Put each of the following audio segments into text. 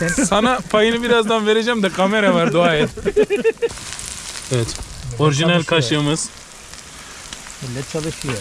zaten. Sana payını birazdan vereceğim de kamera var dua et. evet. Orijinal kaşığımız. Millet çalışıyor.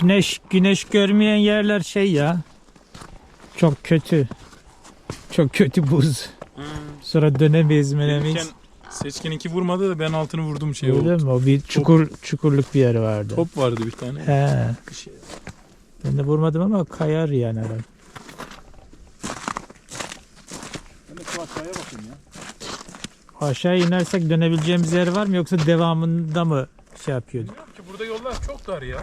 Güneş güneş görmeyen yerler şey ya. Çok kötü. Çok kötü buz. Sonra dönemeyiz menemeyiz. Gelirken Seçkin'inki vurmadı da ben altını vurdum şey Öyle oldu. mi? O bir çukur çukurluk bir yer vardı. Top vardı bir tane. He. Ya. Ben de vurmadım ama kayar yani herhalde. Ben de şu aşağıya bakayım ya. Aşağı inersek dönebileceğimiz yer var mı yoksa devamında mı şey yapıyordu? Bilmiyorum ki burada yollar çok dar ya.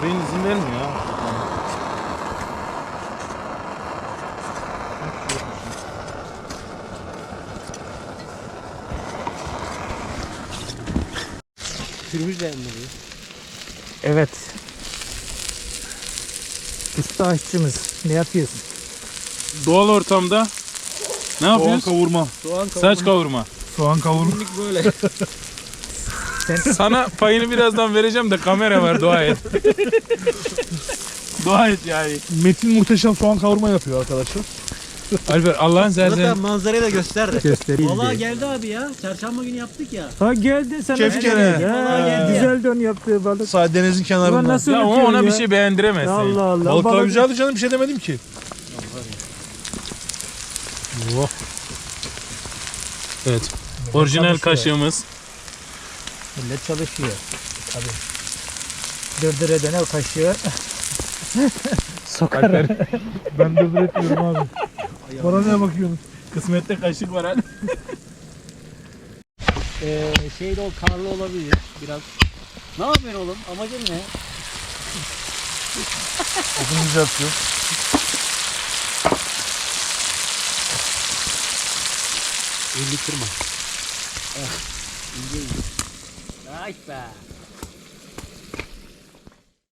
Köpeğin izin vermiyor ya. Sürmüşler mi? Evet. Usta aşçımız. Ne yapıyorsun? Doğal ortamda ne yapıyorsun? Soğan kavurma. Soğan kavurma. Saç kavurma. Soğan kavurma. Böyle. böyle. Sana payını birazdan vereceğim de kamera var dua et. dua et yani. Metin muhteşem soğan kavurma yapıyor arkadaşlar. Alper Allah'ın Zaten serseri. manzarayı da göster de. Göstereyim Valla diye. geldi abi ya. Çarşamba günü yaptık ya. Ha geldin sen. Kefkene. Ya, Vallahi geldi ya. güzel dön yaptığı balık. Sağ denizin Ulan kenarında. nasıl Ya o unutuyor ona ya? bir şey beğendiremezsin. Allah Allah. Balık- güzeldi canım bir şey demedim ki. Oh. Evet. Orijinal kaşığımız. Millet çalışıyor. Tabii. Dırdır edene kaşığı sokarım. Ben de üretmiyorum abi. Bana ne bakıyorsun? Kısmette kaşık var hadi. Ee, şey de o karlı olabilir biraz. Ne yapıyorsun oğlum? Amacın ne? Okunu düzeltiyor. Elli kırma. Ah, ince ince. Vay be.